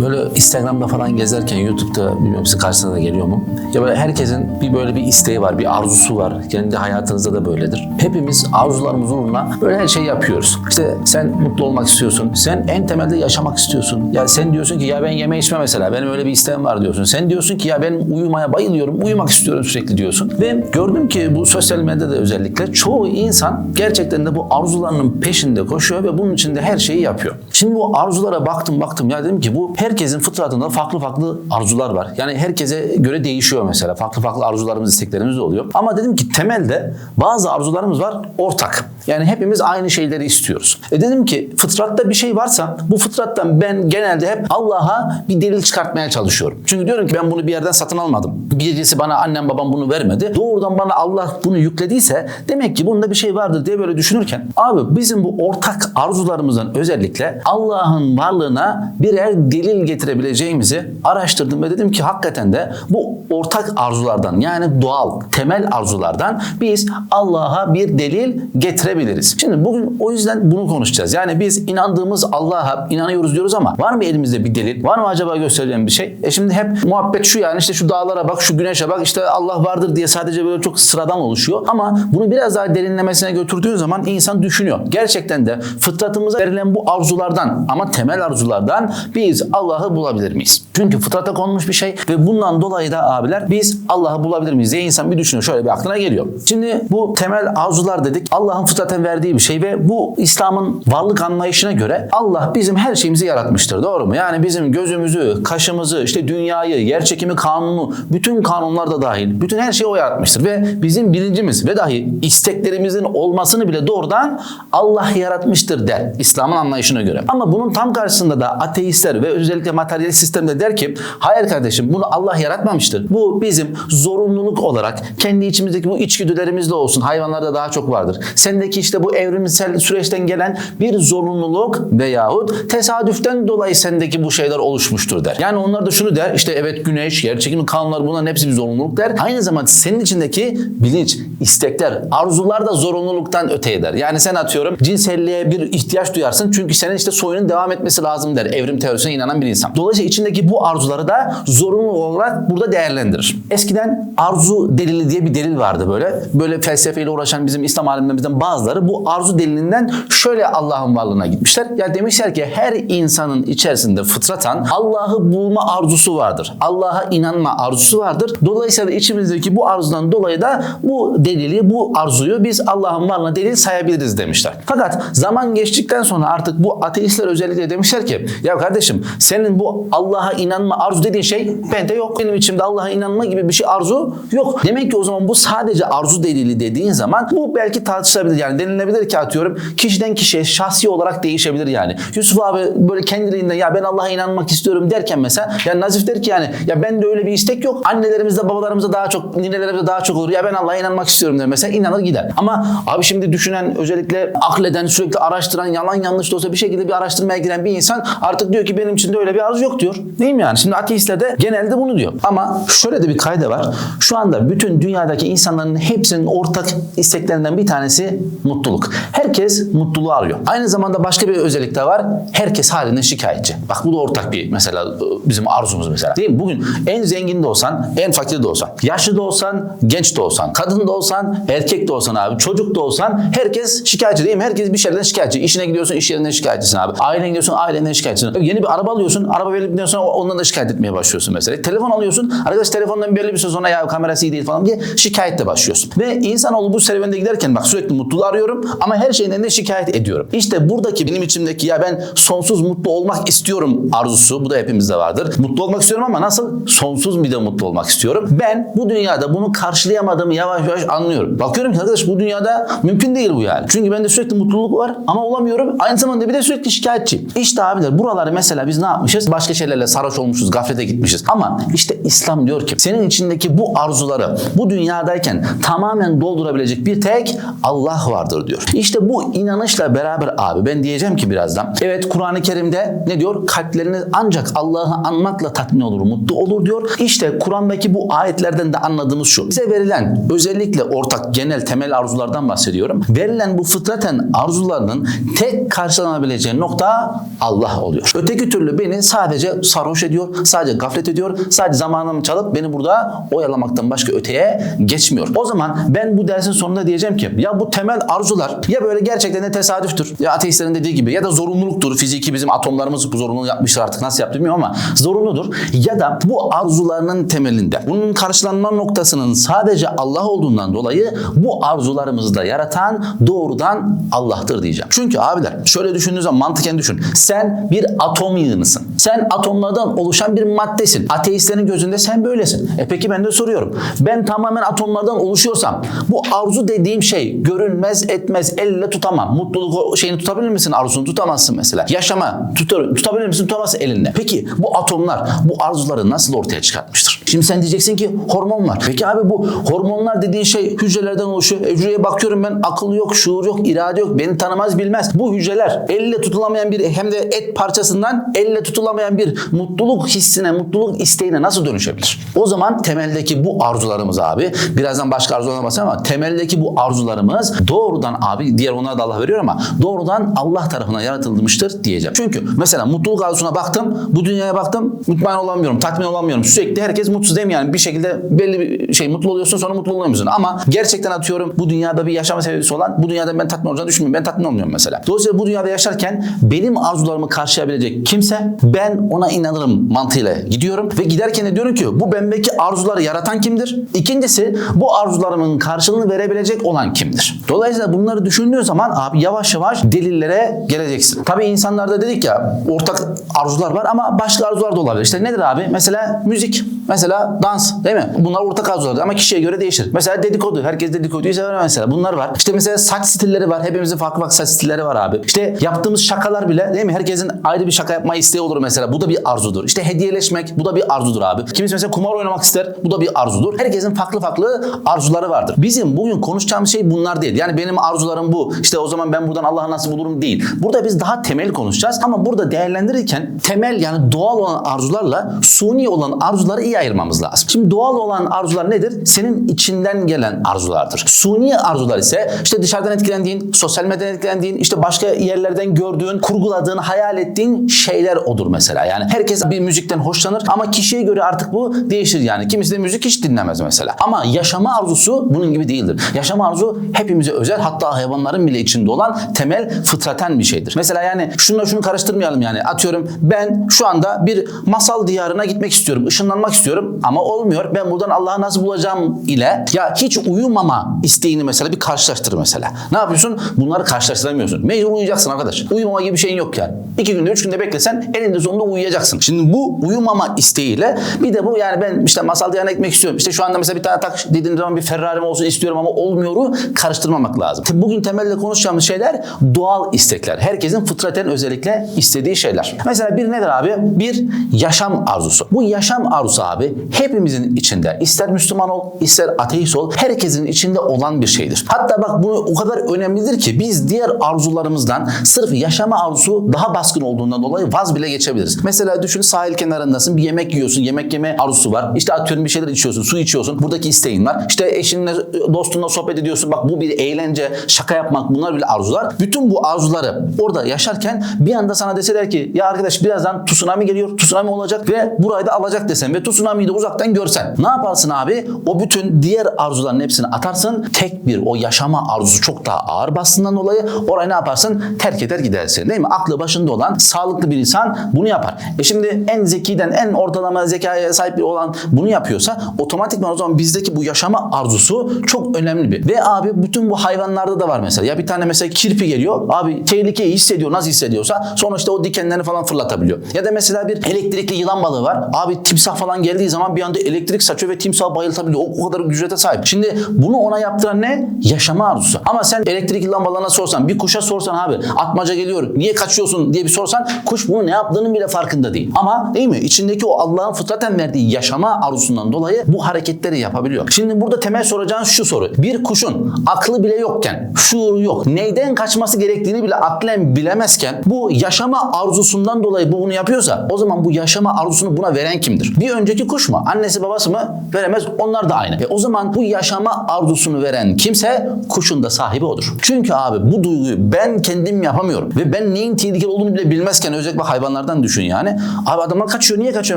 Böyle Instagram'da falan gezerken YouTube'da bilmiyorum sizin karşısına da geliyor mu? Ya böyle herkesin bir böyle bir isteği var, bir arzusu var. Kendi hayatınızda da böyledir. Hepimiz arzularımız uğruna böyle her şeyi yapıyoruz. İşte sen mutlu olmak istiyorsun. Sen en temelde yaşamak istiyorsun. Ya sen diyorsun ki ya ben yeme içme mesela. Benim öyle bir isteğim var diyorsun. Sen diyorsun ki ya ben uyumaya bayılıyorum. Uyumak istiyorum sürekli diyorsun. Ve gördüm ki bu sosyal medyada özellikle çoğu insan gerçekten de bu arzularının peşinde koşuyor ve bunun için de her şeyi yapıyor. Şimdi bu arzulara baktım baktım ya dedim ki bu herkesin fıtratında farklı farklı arzular var. Yani herkese göre değişiyor mesela. Farklı farklı arzularımız, isteklerimiz de oluyor. Ama dedim ki temelde bazı arzularımız var ortak. Yani hepimiz aynı şeyleri istiyoruz. E dedim ki fıtratta bir şey varsa bu fıtrattan ben genelde hep Allah'a bir delil çıkartmaya çalışıyorum. Çünkü diyorum ki ben bunu bir yerden satın almadım. Birisi bana annem babam bunu vermedi. Doğrudan bana Allah bunu yüklediyse demek ki bunda bir şey vardır diye böyle düşünürken abi bizim bu ortak arzularımızın özellikle Allah'ın varlığına birer delil getirebileceğimizi araştırdım ve dedim ki hakikaten de bu ortak arzulardan yani doğal temel arzulardan biz Allah'a bir delil getirebiliriz. Şimdi bugün o yüzden bunu konuşacağız. Yani biz inandığımız Allah'a inanıyoruz diyoruz ama var mı elimizde bir delil? Var mı acaba gösterilen bir şey? E şimdi hep muhabbet şu yani işte şu dağlara bak, şu güneşe bak, işte Allah vardır diye sadece böyle çok sıradan oluşuyor. Ama bunu biraz daha derinlemesine götürdüğün zaman insan düşünüyor. Gerçekten de fıtratımıza verilen bu arzulardan ama temel arzulardan biz Allah'ı bulabilir miyiz? Çünkü fıtrata konmuş bir şey ve bundan dolayı da abiler biz Allah'ı bulabilir miyiz diye insan bir düşünüyor. Şöyle bir aklına geliyor. Şimdi bu temel arzular dedik. Allah'ın fıtraten verdiği bir şey ve bu İslam'ın varlık anlayışına göre Allah bizim her şeyimizi yaratmıştır. Doğru mu? Yani bizim gözümüzü, kaşımızı, işte dünyayı, yer çekimi kanunu, bütün kanunlar da dahil, bütün her şeyi o yaratmıştır. Ve bizim bilincimiz ve dahi isteklerimizin olmasını bile doğrudan Allah yaratmıştır der İslam'ın anlayışına göre. Ama bunun tam karşısında da ateistler ve özellikle materyalist sistemde der ki hayır kardeşim bunu Allah yaratmamıştır. Bu bizim zorunluluk olarak kendi içimizdeki bu içgüdülerimizle olsun. Hayvanlarda daha çok vardır. Sendeki işte bu evrimsel süreçten gelen bir zorunluluk veyahut tesadüften dolayı sendeki bu şeyler oluşmuştur der. Yani onlar da şunu der işte evet güneş, yer çekimi kanunları bunların hepsi bir zorunluluk der. Aynı zamanda senin içindeki bilinç, istekler, arzular da zorunluluktan öte eder. Yani sen atıyorum cinselliğe bir ihtiyaç duyarsın çünkü senin işte soyunun devam etmesi lazım der. Evrim teorisine inanan bir insan. Dolayısıyla içindeki bu arzuları da zorunlu olarak burada değerlendirir. Eskiden arzu delili diye bir delil vardı böyle. Böyle felsefeyle uğraşan bizim İslam alimlerimizden bazıları bu arzu delilinden şöyle Allah'ın varlığına gitmişler. Ya demişler ki her insanın içerisinde fıtratan Allah'ı bulma arzusu vardır. Allah'a inanma arzusu vardır. Dolayısıyla içimizdeki bu arzudan dolayı da bu delili, bu arzuyu biz Allah'ın varlığına delil sayabiliriz demişler. Fakat zaman geçtikten sonra artık bu ateistler özellikle demişler ki ya kardeşim senin bu Allah'a inanma arzu dediğin şey bende yok. Benim içimde Allah'a inanma gibi bir şey arzu yok. Demek ki o zaman bu sadece arzu delili dediğin zaman bu belki tartışılabilir. Yani denilebilir ki atıyorum kişiden kişiye şahsi olarak değişebilir yani. Yusuf abi böyle kendiliğinden ya ben Allah'a inanmak istiyorum derken mesela ya Nazif der ki yani ya bende öyle bir istek yok. Annelerimizde babalarımızda daha çok ninelerimizde daha çok olur. Ya ben Allah'a inanmak istiyorum der mesela inanır gider. Ama abi şimdi düşünen özellikle akleden sürekli araştıran yalan yanlış da olsa bir şekilde bir araştırmaya giren bir insan artık diyor ki benim içinde öyle bir arzu yok diyor. Değil mi yani? Şimdi ateistler de genelde bunu diyor. Ama şöyle de bir kayda var. Şu anda bütün dünyadaki insanların hepsinin ortak isteklerinden bir tanesi mutluluk. Herkes mutluluğu arıyor. Aynı zamanda başka bir özellik de var. Herkes halinden şikayetçi. Bak bu da ortak bir mesela bizim arzumuz mesela. Değil mi? Bugün en zengin de olsan, en fakir de olsan, yaşlı da olsan, genç de olsan, kadın da olsan, erkek de olsan abi, çocuk da olsan herkes şikayetçi değil mi? Herkes bir şeyden şikayetçi. İşine gidiyorsun, iş yerinden şikayetçisin abi. Ailene gidiyorsun, ailenden şikayetçisin. Yeni bir araba alıyorsun, araba verildikten sonra ondan da şikayet etmeye başlıyorsun mesela. Telefon alıyorsun, arkadaş telefondan belli bir süre sonra ya kamerası iyi değil falan diye şikayetle başlıyorsun. Ve insanoğlu bu serüvende giderken bak sürekli mutluluğu arıyorum ama her şeyden de şikayet ediyorum. İşte buradaki benim içimdeki ya ben sonsuz mutlu olmak istiyorum arzusu bu da hepimizde vardır. Mutlu olmak istiyorum ama nasıl? Sonsuz bir de mutlu olmak istiyorum. Ben bu dünyada bunu karşılayamadığımı yavaş yavaş anlıyorum. Bakıyorum ki arkadaş bu dünyada mümkün değil bu yani. Çünkü bende sürekli mutluluk var ama olamıyorum. Aynı zamanda bir de sürekli şikayetçiyim. İşte abiler buraları mesela biz ne yapmışız? Başka şeylerle sarhoş olmuşuz, gaflete gitmişiz. Ama işte İslam diyor ki senin içindeki bu arzuları bu dünyadayken tamamen doldurabilecek bir tek Allah vardır diyor. İşte bu inanışla beraber abi ben diyeceğim ki birazdan. Evet Kur'an-ı Kerim'de ne diyor? Kalpleriniz ancak Allah'ı anmakla tatmin olur, mutlu olur diyor. İşte Kur'an'daki bu ayetlerden de anladığımız şu. Bize verilen özellikle ortak genel temel arzulardan bahsediyorum. Verilen bu fıtraten arzularının tek karşılanabileceği nokta Allah oluyor. Öteki türlü beni sadece sarhoş ediyor, sadece gaflet ediyor, sadece zamanımı çalıp beni burada oyalamaktan başka öteye geçmiyor. O zaman ben bu dersin sonunda diyeceğim ki ya bu temel arzular ya böyle gerçekten de tesadüftür ya ateistlerin dediği gibi ya da zorunluluktur. Fiziki bizim atomlarımız bu zorunluluğu yapmışlar artık nasıl yaptı bilmiyorum ama zorunludur. Ya da bu arzularının temelinde bunun karşılanma noktasının sadece Allah olduğundan dolayı bu arzularımızı da yaratan doğrudan Allah'tır diyeceğim. Çünkü abiler şöyle düşündüğün zaman mantıken düşün. Sen bir atom yığınısın. Sen atomlardan oluşan bir maddesin. Ateistlerin gözünde sen böylesin. E peki ben de soruyorum. Ben tamamen atomlardan oluşuyorsam bu arzu dediğim şey görünmez etmez elle tutamam. Mutluluk şeyini tutabilir misin? Arzusunu tutamazsın mesela. Yaşama tutar, tutabilir misin? Tutamazsın elinle. Peki bu atomlar bu arzuları nasıl ortaya çıkartmıştır? Şimdi sen diyeceksin ki hormon var. Peki abi bu hormonlar dediğin şey hücrelerden oluşuyor. E, hücreye bakıyorum ben akıl yok, şuur yok, irade yok. Beni tanımaz bilmez. Bu hücreler elle tutulamayan bir hem de et parçasından elle tutulamayan bir mutluluk hissine, mutluluk isteğine nasıl dönüşebilir? O zaman temeldeki bu arzularımız abi birazdan başka arzularına bahsedeceğim ama temeldeki bu arzularımız doğrudan abi diğer onlara da Allah veriyor ama doğrudan Allah tarafından yaratılmıştır diyeceğim. Çünkü mesela mutluluk arzusuna baktım, bu dünyaya baktım, mutmain olamıyorum, tatmin olamıyorum. Sürekli herkes mutsuz değil mi yani? Bir şekilde belli bir şey mutlu oluyorsun sonra mutlu olamıyorsun. Ama gerçekten atıyorum bu dünyada bir yaşama sebebisi olan bu dünyada ben tatmin olacağını düşünmüyorum. Ben tatmin olmuyorum mesela. Dolayısıyla bu dünyada yaşarken benim arzularımı karşılayabilecek kimse ben ona inanırım mantığıyla gidiyorum ve giderken de diyorum ki bu bendeki arzuları yaratan kimdir? İkincisi bu arzularımın karşılığını verebilecek olan kimdir? Dolayısıyla bunları düşündüğün zaman abi yavaş yavaş delillere geleceksin. Tabii insanlarda dedik ya ortak arzular var ama başka arzular da olabilir. İşte nedir abi? Mesela müzik, mesela dans değil mi? Bunlar ortak arzular ama kişiye göre değişir. Mesela dedikodu. Herkes dedikoduyu sever mesela. Bunlar var. İşte mesela saç stilleri var. Hepimizin farklı farklı saç stilleri var abi. İşte yaptığımız şakalar bile değil mi? Herkesin ayrı bir şaka yapma isteği olur mesela. Bu da bir arzudur. İşte hediyeleşmek bu da bir arzudur abi. Kimisi mesela kumar oynamak ister. Bu da bir arzudur. Herkesin farklı farklı arzuları vardır. Bizim bugün konuşacağımız şey bunlar değil. Yani benim arzularım bu. İşte o zaman ben buradan Allah'ı nasıl bulurum değil. Burada biz daha temel konuşacağız ama burada değerlendirirken temel yani doğal olan arzularla suni olan arzuları iyi ayırmamız lazım. Şimdi doğal olan arzular nedir? Senin içinden gelen arzulardır. Suni arzular ise işte dışarıdan etkilendiğin, sosyal medyadan etkilendiğin, işte başka yerlerden gördüğün, kurguladığın, hayal ettiğin şeyler odur mesela. Yani herkes bir müzikten hoşlanır ama kişiye göre artık bu değişir yani. Kimisi de müzik hiç dinlemez mesela. Ama yaşama arzusu bunun gibi değildir. Yaşama arzu hepimize özel hatta hayvanların bile içinde olan temel fıtraten bir şeydir. Mesela yani şununla şunu karıştırmayalım yani. Atıyorum ben şu anda bir masal diyarına gitmek istiyorum. ışınlanmak istiyorum ama olmuyor. Ben buradan Allah'ı nasıl bulacağım ile ya hiç uyumama isteğini mesela bir karşılaştır mesela. Ne yapıyorsun? Bunları karşılaştıramıyorsun. Mecbur uyuyacaksın arkadaş. Uyumama gibi bir şeyin yok yani. İki günde üç günde beklesen eninde sonunda uyuyacaksın. Şimdi bu uyumama isteğiyle bir de bu yani ben işte masal diyarına gitmek istiyorum. İşte şu anda mesela bir tane tak dediğin zaman bir Ferrari'm olsun istiyorum ama olmuyoru karıştırmamak lazım. Bugün temelde konuşacağımız şeyler doğal istekler. Herkesin fıtraten özellikle istediği şeyler. Mesela bir nedir abi? Bir yaşam arzusu. Bu yaşam arzusu abi hepimizin içinde ister Müslüman ol, ister ateist ol, herkesin içinde olan bir şeydir. Hatta bak bunu o kadar önemlidir ki biz diğer arzularımızdan sırf yaşama arzusu daha baskın olduğundan dolayı vaz bile geçebiliriz. Mesela düşün sahil kenarındasın, bir yemek yiyorsun, yemek yeme arzusu var. İşte atıyorum bir şeyler içiyorsun, su içiyorsun. Buradaki isteğin var. İşte eşinle, dostunla sohbet ediyorsun. Bak bu bir eğlence, şaka yapmak bunlar bile arzular. Bütün bu arzuları orada yaşarken bir anda sana deseler ki ya arkadaş birazdan tsunami geliyor, tsunami olacak ve burayı da alacak desen ve tsunami'yi de uzaktan görsen. Ne yaparsın abi? O bütün diğer arzuların hepsini atarsın. Tek bir o yaşama arzusu çok daha ağır bastığından dolayı orayı ne yaparsın? Terk eder gidersin değil mi? Aklı başında olan sağlıklı bir insan bunu yapar. E şimdi en zekiden en ortalama zekaya sahip olan bunu yapıyorsa otomatikman o zaman bizdeki bu yaşama arzusu çok önemli bir. Ve abi bütün bu hayvanlarda da var mesela. Ya bir tane mesela kirpi geliyor. Abi tehlikeyi hissediyor. Nasıl hissediyorsa sonra işte o dikenlerini falan fırlatabiliyor. Ya da mesela bir elektrikli yılan balığı var. Abi timsah falan geldiği zaman bir anda elektrik saçıyor ve timsahı bayıltabiliyor. O, o kadar gücete sahip. Şimdi bunu ona yaptıran ne? Yaşama arzusu. Ama sen elektrikli yılan balığına sorsan, bir kuşa sorsan abi atmaca geliyor. Niye kaçıyorsun diye bir sorsan kuş bunu ne yaptığının bile farkında değil. Ama değil mi? İçindeki o Allah'ın fıtraten verdiği yaşama arzusundan dolayı bu hareketleri yapabiliyor. Şimdi burada temel soracağın şu soru. Bir kuşun aklı bile yokken, şuuru yok. Neyden kaçması gerektiğini bile aklen bilemezken bu yaşama arzusundan dolayı bu bunu yapıyorsa o zaman bu yaşama arzusunu buna veren kimdir? Bir önceki kuş mu? Annesi babası mı? Veremez. Onlar da aynı. E o zaman bu yaşama arzusunu veren kimse kuşun da sahibi odur. Çünkü abi bu duyguyu ben kendim yapamıyorum ve ben neyin tehlikeli olduğunu bile bilmezken özellikle hayvanlar insanlardan düşün yani. Abi adamlar kaçıyor. Niye kaçıyor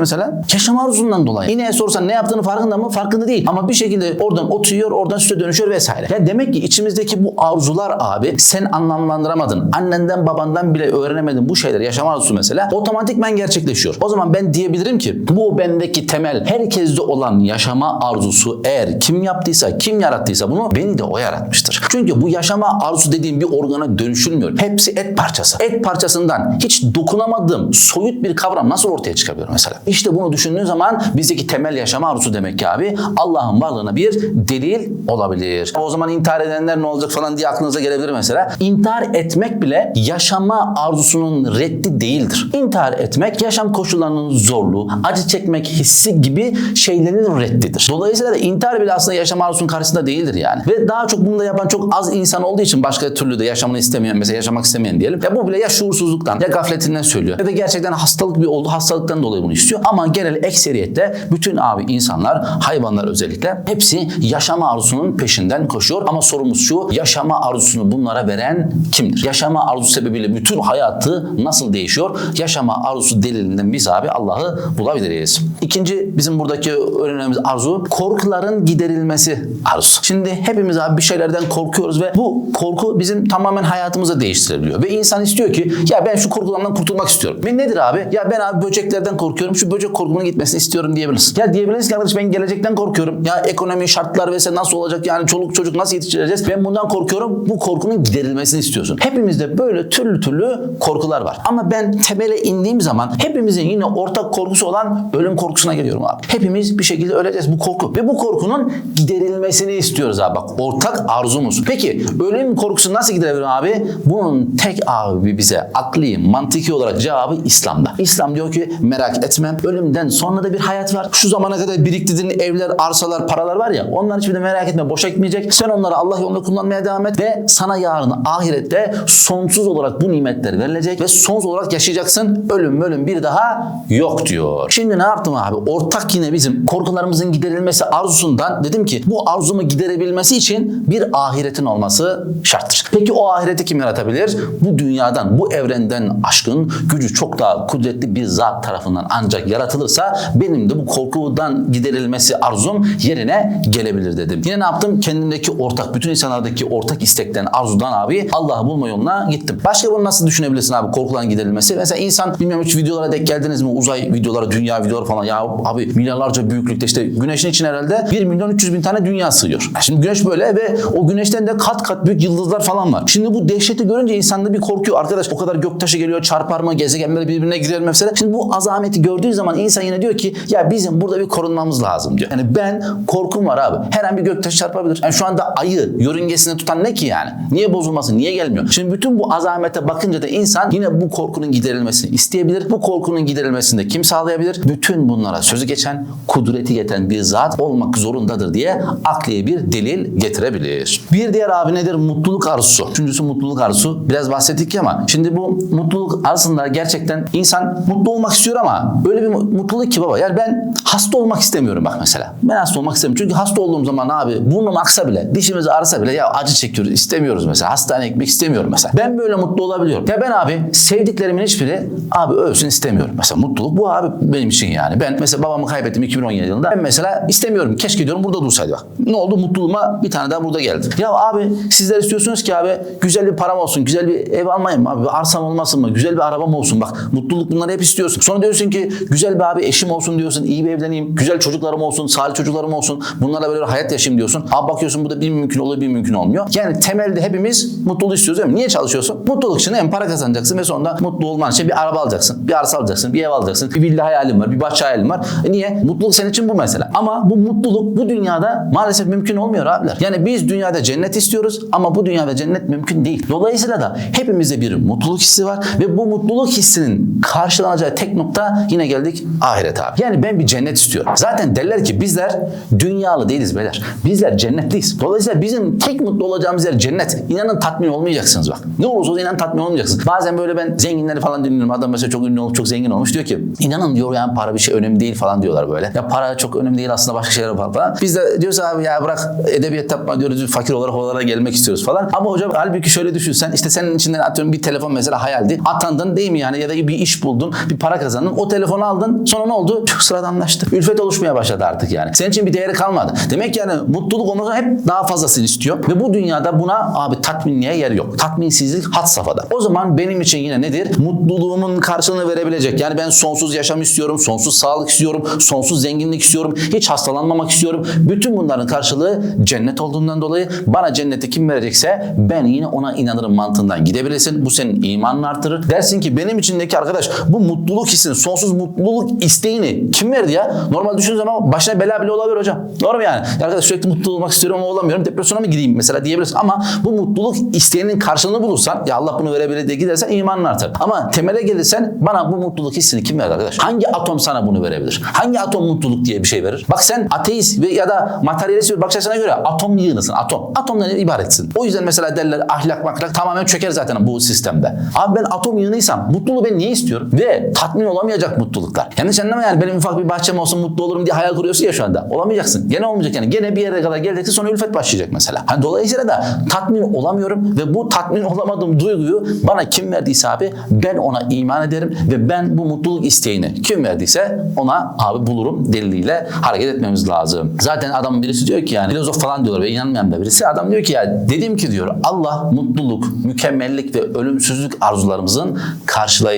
mesela? Yaşam arzusundan dolayı. Yine sorsan ne yaptığını farkında mı? Farkında değil. Ama bir şekilde oradan oturuyor, oradan süte dönüşüyor vesaire. Ya demek ki içimizdeki bu arzular abi sen anlamlandıramadın. Annenden babandan bile öğrenemedin bu şeyler. Yaşam arzusu mesela. Otomatikmen gerçekleşiyor. O zaman ben diyebilirim ki bu bendeki temel herkeste olan yaşama arzusu eğer kim yaptıysa, kim yarattıysa bunu beni de o yaratmıştır. Çünkü bu yaşama arzusu dediğim bir organa dönüşülmüyor. Hepsi et parçası. Et parçasından hiç dokunamadığım soyut bir kavram nasıl ortaya çıkabiliyor mesela? İşte bunu düşündüğün zaman bizdeki temel yaşama arzusu demek ki abi Allah'ın varlığına bir delil olabilir. O zaman intihar edenler ne olacak falan diye aklınıza gelebilir mesela. İntihar etmek bile yaşama arzusunun reddi değildir. İntihar etmek yaşam koşullarının zorluğu, acı çekmek hissi gibi şeylerin reddidir. Dolayısıyla da intihar bile aslında yaşam arzusunun karşısında değildir yani. Ve daha çok bunu da yapan çok az insan olduğu için başka türlü de yaşamını istemeyen mesela yaşamak istemeyen diyelim. Ya bu bile ya şuursuzluktan ya gafletinden söylüyor. Ya da gerçekten hastalık bir oldu hastalıktan dolayı bunu istiyor. Ama genel ekseriyette bütün abi insanlar hayvanlar özellikle hepsi yaşama arzusunun peşinden koşuyor. Ama sorumuz şu yaşama arzusunu bunlara veren kimdir? Yaşama arzusu sebebiyle bütün hayatı nasıl değişiyor? Yaşama arzusu delilinden biz abi Allah'ı bulabiliriz. İkinci bizim buradaki öğrenmemiz arzu korkuların giderilmesi arzusu. Şimdi hepimiz abi bir şeylerden korkuyoruz ve bu korku bizim tamamen hayatımızı değiştirebiliyor. Ve insan istiyor ki ya ben şu korkulardan kurtulmak istiyorum. Ve nedir abi? Ya ben abi böceklerden korkuyorum. Şu böcek korkumunun gitmesini istiyorum diyebilirsin. Ya diyebiliriz ki arkadaş ben gelecekten korkuyorum. Ya ekonomi şartlar vesaire nasıl olacak yani çoluk çocuk nasıl yetiştireceğiz? Ben bundan korkuyorum. Bu korkunun giderilmesini istiyorsun. Hepimizde böyle türlü türlü korkular var. Ama ben temele indiğim zaman hepimizin yine ortak korkusu olan ölüm korkusuna geliyorum abi. Hepimiz bir şekilde öleceğiz bu korku. Ve bu korkunun giderilmesini istiyoruz abi. Bak ortak arzumuz. Peki ölüm korkusu nasıl giderebilirim abi? Bunun tek abi bize akli, mantıki olarak cevabı İslam'da. İslam diyor ki merak etmem. Ölümden sonra da bir hayat var. Şu zamana kadar biriktirdiğin evler, arsalar, paralar var ya onlar hiçbir de merak etme boşa gitmeyecek. Sen onları Allah yolunda kullanmaya devam et ve sana yarın ahirette sonsuz olarak bu nimetler verilecek ve sonsuz olarak yaşayacaksın. Ölüm ölüm bir daha yok diyor. Şimdi ne yaptım abi? Ortak yine bizim korkularımızın giderilmesi arzusundan dedim ki bu arzumu giderebilmesi için bir ahiretin olması şarttır. Peki o ahireti kim yaratabilir? Bu dünyadan, bu evrenden aşkın gücü çok daha kudretli bir zat tarafından ancak yaratılırsa benim de bu korkudan giderilmesi arzum yerine gelebilir dedim. Yine ne yaptım? Kendimdeki ortak, bütün insanlardaki ortak istekten, arzudan abi Allah'ı bulma yoluna gittim. Başka bunu nasıl düşünebilirsin abi korkuların giderilmesi? Mesela insan bilmiyorum hiç videolara denk geldiniz mi? Uzay videoları, dünya videoları falan. Ya abi milyarlarca büyüklükte işte güneşin için herhalde 1 milyon 300 bin tane dünya sığıyor. Ya Şimdi güneş böyle ve o güneşten de kat kat büyük yıldızlar falan var. Şimdi bu dehşeti görünce insanda bir korkuyor. Arkadaş o kadar göktaşı geliyor çarpar mı? Gezegenler birbirine mi? Mesela. Şimdi bu azameti gördüğü zaman insan yine diyor ki ya bizim burada bir korunmamız lazım diyor. Yani ben korkum var abi. Her an bir göktaşı çarpabilir. Yani şu anda ayı yörüngesinde tutan ne ki yani? Niye bozulmasın? Niye gelmiyor? Şimdi bütün bu azamete bakınca da insan yine bu korkunun giderilmesini isteyebilir. Bu korkunun giderilmesini de kim sağlayabilir? Bütün bunlara sözü geçen, kudreti yeten bir zat olmak zorundadır diye akliye bir delil getirebilir. Bir diğer abi nedir? Mutluluk arzusu. Üçüncüsü mutluluk arzusu. Biraz bahsettik ama şimdi bu mutluluk arzusunda gerçekten insan mutlu olmak istiyor ama öyle bir mutluluk ki baba. Yani ben hasta olmak istemiyorum bak mesela. Ben hasta olmak istemiyorum. Çünkü hasta olduğum zaman abi burnum aksa bile, dişimiz ağrısa bile ya acı çekiyoruz. istemiyoruz mesela. Hastaneye gitmek istemiyorum mesela. Ben böyle mutlu olabiliyorum. Ya ben abi sevdiklerimin hiçbiri abi ölsün istemiyorum. Mesela mutluluk bu abi benim için yani. Ben mesela babamı kaybettim 2017 yılında. Ben mesela istemiyorum. Keşke diyorum burada dursaydı bak. Ne oldu? Mutluluğuma bir tane daha burada geldi. Ya abi sizler istiyorsunuz ki abi güzel bir param olsun, güzel bir ev almayayım abi? Arsam olmasın mı? Güzel bir arabam olsun bak. Mutluluk bunları hep istiyorsun. Sonra diyorsun ki güzel bir abi eşim olsun diyorsun. iyi bir evleneyim. Güzel çocuklarım olsun, salih çocuklarım olsun. Bunlarla böyle hayat yaşayayım diyorsun. Abi bakıyorsun bu da bir mümkün oluyor, bir mümkün olmuyor. Yani temelde hepimiz mutluluğu istiyoruz değil mi? Niye çalışıyorsun? Mutluluk için hem para kazanacaksın ve sonra mutlu olman için bir araba alacaksın, bir arsa alacaksın, bir ev alacaksın, bir villa hayalin var, bir bahçe hayalin var. E niye? Mutluluk senin için bu mesela. Ama bu mutluluk bu dünyada maalesef mümkün olmuyor abiler. Yani biz dünyada cennet istiyoruz ama bu dünyada cennet mümkün değil. Dolayısıyla da hepimizde bir mutluluk hissi var ve bu mutluluk hissinin karşılanacağı tek nokta yine geldik ahiret abi. Yani ben bir cennet istiyorum. Zaten derler ki bizler dünyalı değiliz beyler. Bizler cennetliyiz. Dolayısıyla bizim tek mutlu olacağımız yer cennet. İnanın tatmin olmayacaksınız bak. Ne olursa olsun inan tatmin olmayacaksınız. Bazen böyle ben zenginleri falan dinliyorum. Adam mesela çok ünlü olmuş, çok zengin olmuş. Diyor ki inanın diyor yani para bir şey önemli değil falan diyorlar böyle. Ya para çok önemli değil aslında başka şeyler var falan. Biz de diyoruz abi ya bırak edebiyat yapma diyoruz. Fakir olarak oralara gelmek istiyoruz falan. Ama hocam halbuki şöyle düşünsen işte senin içinden atıyorum bir telefon mesela hayaldi. Atandın değil mi yani ya da bir iş buldun, bir para kazandın. O telefonu aldın. Sonra ne oldu? Çok sıradanlaştı. Ülfet oluşmaya başladı artık yani. Senin için bir değeri kalmadı. Demek yani mutluluk omuzun hep daha fazlasını istiyor. Ve bu dünyada buna abi tatminliğe yer yok. Tatminsizlik had safhada. O zaman benim için yine nedir? Mutluluğumun karşılığını verebilecek. Yani ben sonsuz yaşam istiyorum, sonsuz sağlık istiyorum, sonsuz zenginlik istiyorum, hiç hastalanmamak istiyorum. Bütün bunların karşılığı cennet olduğundan dolayı bana cenneti kim verecekse ben yine ona inanırım mantığından gidebilirsin. Bu senin imanını artırır. Dersin ki benim içindeki arkadaş bu mutluluk hissini, sonsuz mutluluk isteğini kim verdi ya? Normal düşündüğün zaman başına bela bile olabilir hocam. Doğru mu yani? Ya arkadaş sürekli mutlu olmak istiyorum ama olamıyorum. Depresyona mı gideyim mesela diyebilirsin. Ama bu mutluluk isteğinin karşılığını bulursan ya Allah bunu verebilir diye gidersen imanın artar. Ama temele gelirsen bana bu mutluluk hissini kim verdi arkadaş? Hangi atom sana bunu verebilir? Hangi atom mutluluk diye bir şey verir? Bak sen ateist ve ya da materyalist bir bakış açısına göre atom yığınısın. Atom. Atomdan ibaretsin. O yüzden mesela derler ahlak maklak tamamen çöker zaten bu sistemde. Abi ben atom yığınıysam mutluluğu ben niye istiyorum? Ve tatmin olamayacak mutluluklar. Yanlış anlama yani benim ufak bir bahçem olsun mutlu olurum diye hayal kuruyorsun ya şu anda. Olamayacaksın. Gene olmayacak yani. Gene bir yere kadar geleceksin sonra ülfet başlayacak mesela. Hani dolayısıyla da tatmin olamıyorum ve bu tatmin olamadığım duyguyu bana kim verdiyse abi ben ona iman ederim ve ben bu mutluluk isteğini kim verdiyse ona abi bulurum deliliyle hareket etmemiz lazım. Zaten adam birisi diyor ki yani filozof falan diyorlar ve inanmayan da birisi adam diyor ki ya dedim ki diyor Allah mutluluk, mükemmellik ve ölümsüzlük arzularımızın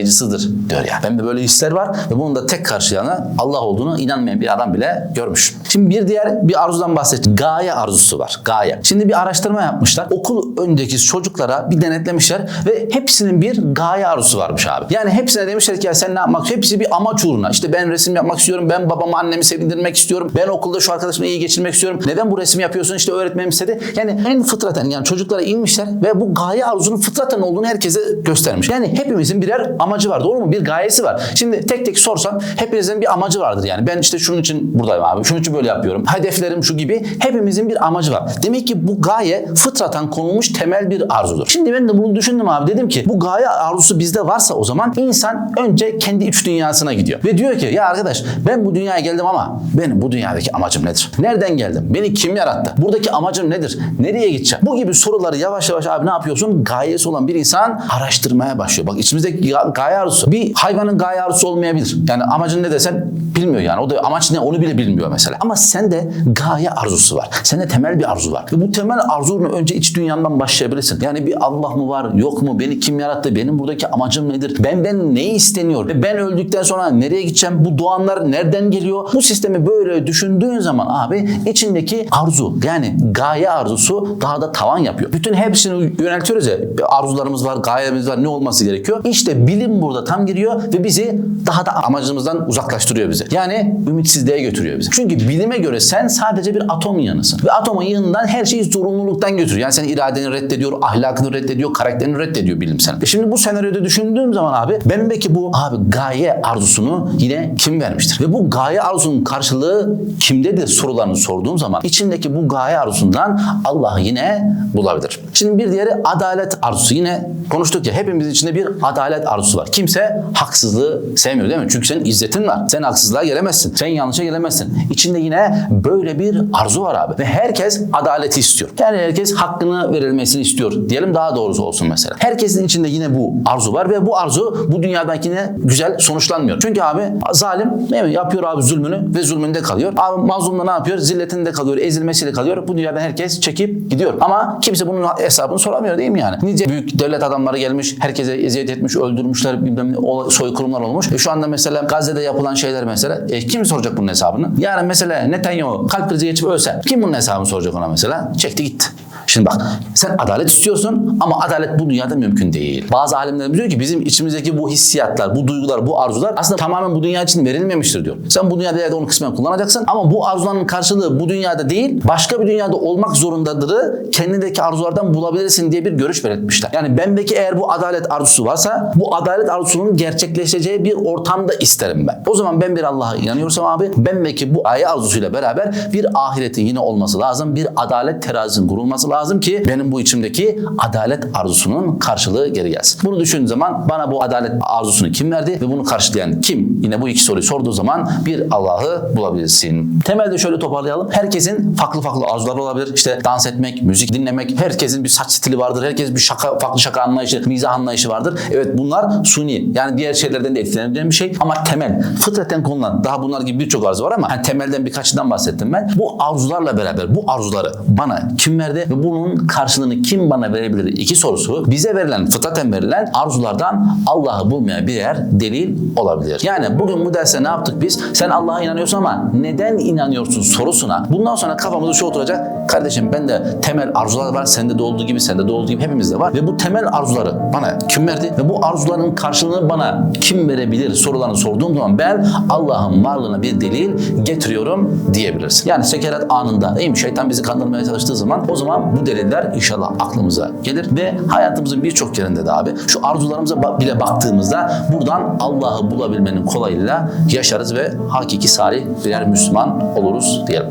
karşılayıcısıdır diyor ya. Ben de böyle hisler var ve bunun da tek karşılayanı Allah olduğunu inanmayan bir adam bile görmüş. Şimdi bir diğer bir arzudan bahsedeceğim. Gaye arzusu var. Gaye. Şimdi bir araştırma yapmışlar. Okul önceki çocuklara bir denetlemişler ve hepsinin bir gaye arzusu varmış abi. Yani hepsine demişler ki ya sen ne yapmak Hepsi bir amaç uğruna. İşte ben resim yapmak istiyorum. Ben babamı annemi sevindirmek istiyorum. Ben okulda şu arkadaşımla iyi geçirmek istiyorum. Neden bu resmi yapıyorsun? İşte öğretmenim istedi. Yani en fıtraten yani çocuklara inmişler ve bu gaye arzunun fıtraten olduğunu herkese göstermiş. Yani hepimizin birer amacı var. Doğru mu? Bir gayesi var. Şimdi tek tek sorsam hepinizin bir amacı vardır yani. Ben işte şunun için buradayım abi. Şunun için böyle yapıyorum. Hedeflerim şu gibi. Hepimizin bir amacı var. Demek ki bu gaye fıtraten konulmuş temel bir arzudur. Şimdi ben de bunu düşündüm abi. Dedim ki bu gaye arzusu bizde varsa o zaman insan önce kendi iç dünyasına gidiyor. Ve diyor ki ya arkadaş ben bu dünyaya geldim ama benim bu dünyadaki amacım nedir? Nereden geldim? Beni kim yarattı? Buradaki amacım nedir? Nereye gideceğim? Bu gibi soruları yavaş yavaş abi ne yapıyorsun? Gayesi olan bir insan araştırmaya başlıyor. Bak içimizdeki gaye. Bir hayvanın gaye olmayabilir. Yani amacın ne desen bilmiyor yani. O da amaç ne onu bile bilmiyor mesela. Ama sende gaye arzusu var. Sende temel bir arzu var. Ve bu temel arzunu önce iç dünyandan başlayabilirsin. Yani bir Allah mı var, yok mu? Beni kim yarattı? Benim buradaki amacım nedir? Ben ben neyi isteniyor? Ve ben öldükten sonra nereye gideceğim? Bu doğanlar nereden geliyor? Bu sistemi böyle düşündüğün zaman abi içindeki arzu yani gaye arzusu daha da tavan yapıyor. Bütün hepsini yöneltiyoruz ya. Arzularımız var, gayemiz var. Ne olması gerekiyor? İşte bilim burada tam giriyor ve bizi daha da amacımızdan uzaklaştırıyor bizi. Yani ümitsizliğe götürüyor bizi. Çünkü bilime göre sen sadece bir atom yığınısın. Ve atomun yığınından her şeyi zorunluluktan götürüyor. Yani senin iradeni reddediyor, ahlakını reddediyor, karakterini reddediyor bilim sana. E şimdi bu senaryoda düşündüğüm zaman abi ben belki bu abi gaye arzusunu yine kim vermiştir? Ve bu gaye arzusunun karşılığı kimdedir sorularını sorduğum zaman içindeki bu gaye arzusundan Allah yine bulabilir. Şimdi bir diğeri adalet arzusu. Yine konuştuk ya hepimizin içinde bir adalet arzusu var. Kimse haksızlığı sevmiyor değil mi? Çünkü senin izzetin var. Sen haksızlığa gelemezsin. Sen yanlışa gelemezsin. İçinde yine böyle bir arzu var abi. Ve herkes adaleti istiyor. Yani herkes hakkını verilmesini istiyor. Diyelim daha doğrusu olsun mesela. Herkesin içinde yine bu arzu var ve bu arzu bu dünyadakine güzel sonuçlanmıyor. Çünkü abi zalim değil mi? Yapıyor abi zulmünü ve zulmünde kalıyor. Abi mazlum da ne yapıyor? Zilletinde kalıyor, ezilmesiyle kalıyor. Bu dünyadan herkes çekip gidiyor. Ama kimse bunun hesabını soramıyor değil mi yani? Nice büyük devlet adamları gelmiş, herkese eziyet etmiş, öldürmüşler, bilmem soykırımlar olmuş. E şu anda mesela Gazze'de yapılan şeyler mesela e, kim soracak bunun hesabını? Yani mesela Netanyahu kalp krizi geçip ölse kim bunun hesabını soracak ona mesela? Çekti gitti. Şimdi bak sen adalet istiyorsun ama adalet bu dünyada mümkün değil. Bazı alimler diyor ki bizim içimizdeki bu hissiyatlar, bu duygular, bu arzular aslında tamamen bu dünya için verilmemiştir diyor. Sen bu dünyada onu kısmen kullanacaksın ama bu arzuların karşılığı bu dünyada değil başka bir dünyada olmak zorundadır. Kendindeki arzulardan bulabilirsin diye bir görüş belirtmişler. Yani bendeki eğer bu adalet arzusu varsa bu adalet arzusunun gerçekleşeceği bir ortamda isterim ben. O zaman ben bir Allah'a inanıyorsam abi bendeki bu ayı arzusuyla beraber bir ahiretin yine olması lazım. Bir adalet terazisinin kurulması lazım. Lazım ki benim bu içimdeki adalet arzusunun karşılığı geri gelsin. Bunu düşündüğün zaman bana bu adalet arzusunu kim verdi ve bunu karşılayan kim? Yine bu iki soruyu sorduğu zaman bir Allah'ı bulabilirsin. Temelde şöyle toparlayalım. Herkesin farklı farklı arzuları olabilir. İşte dans etmek, müzik dinlemek, herkesin bir saç stili vardır. Herkesin bir şaka, farklı şaka anlayışı, mizah anlayışı vardır. Evet bunlar suni. Yani diğer şeylerden de etkilenebilen bir şey. Ama temel, fıtraten konulan, daha bunlar gibi birçok arzu var ama hani temelden birkaçından bahsettim ben. Bu arzularla beraber bu arzuları bana kim verdi ve bunun karşılığını kim bana verebilir? İki sorusu bize verilen, fıtraten verilen arzulardan Allah'ı bulmaya birer delil olabilir. Yani bugün bu derste ne yaptık biz? Sen Allah'a inanıyorsun ama neden inanıyorsun sorusuna bundan sonra kafamızda şu oturacak. Kardeşim ben de temel arzular var. Sende de olduğu gibi, sende de olduğu gibi hepimizde var. Ve bu temel arzuları bana kim verdi? Ve bu arzuların karşılığını bana kim verebilir sorularını sorduğum zaman ben Allah'ın varlığına bir delil getiriyorum diyebilirsin. Yani sekerat anında değil mi? Şeytan bizi kandırmaya çalıştığı zaman o zaman bu deliller inşallah aklımıza gelir ve hayatımızın birçok yerinde de abi şu arzularımıza bile baktığımızda buradan Allah'ı bulabilmenin kolayıyla yaşarız ve hakiki salih birer Müslüman oluruz diyelim.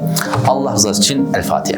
Allah rızası için El Fatiha.